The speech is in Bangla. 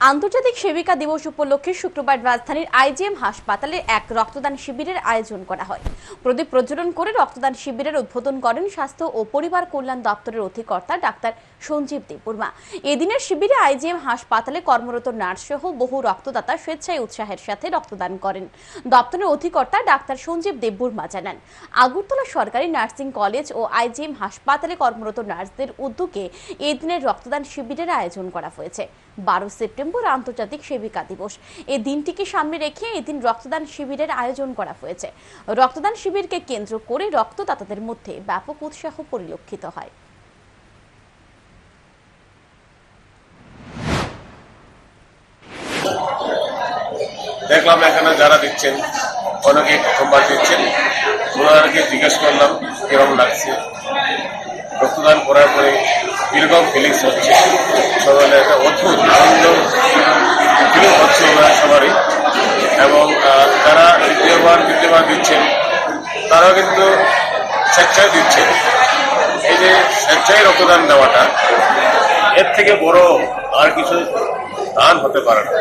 আন্তর্জাতিক সেবিকা দিবস উপলক্ষে শুক্রবার রাজধানীর আইজিএম হাসপাতালে এক রক্তদান শিবিরের আয়োজন করা হয়। প্রদীপ প্রজ্বলন করে রক্তদান শিবিরের উদ্বোধন করেন স্বাস্থ্য ও পরিবার কল্যাণ দপ্তরের অধিকর্তা ডাক্তার সঞ্জীব দেববর্মা। এদিনের শিবিরে আইজিএম হাসপাতালে কর্মরত নার্স সহ বহু রক্তদাতা স্বেচ্ছায় উৎসাহের সাথে রক্তদান করেন। দপ্তরের অধিকর্তা ডাক্তার সঞ্জীব দেববর্মা জানান, আগরতলা সরকারি নার্সিং কলেজ ও আইজিএম হাসপাতালে কর্মরত নার্সদের উদ্যোগে এদিনের রক্তদান শিবিরের আয়োজন করা হয়েছে। বারো সেপ্টেম্বর আন্তর্জাতিক সেবিকা দিবস। এই দিনটিকে সামনে রেখে এদিন রক্তদান শিবিরের আয়োজন করা হয়েছে। রক্তদান শিবিরকে কেন্দ্র করে রক্তদাতাদের মধ্যে ব্যাপক উৎসাহ পরিলক্ষিত হয়। দেখলাম এখানে যারা দিচ্ছেন অনেকে প্রথমবার দিচ্ছেন। ওনাদেরকে জিজ্ঞেস করলাম, কীরকম লাগছে? রক্তদান করার পরে কীরকম ফিলিংস হচ্ছে? সবাই একটা অদ্ভুত এবং তারা দ্বিতীয়বার তৃতীয়বার দিচ্ছেন। তারাও কিন্তু স্বেচ্ছায় দিচ্ছেন এই যে স্বেচ্ছায় রক্তদান দেওয়াটা, এর থেকে বড় আর কিছু দান হতে পারে না।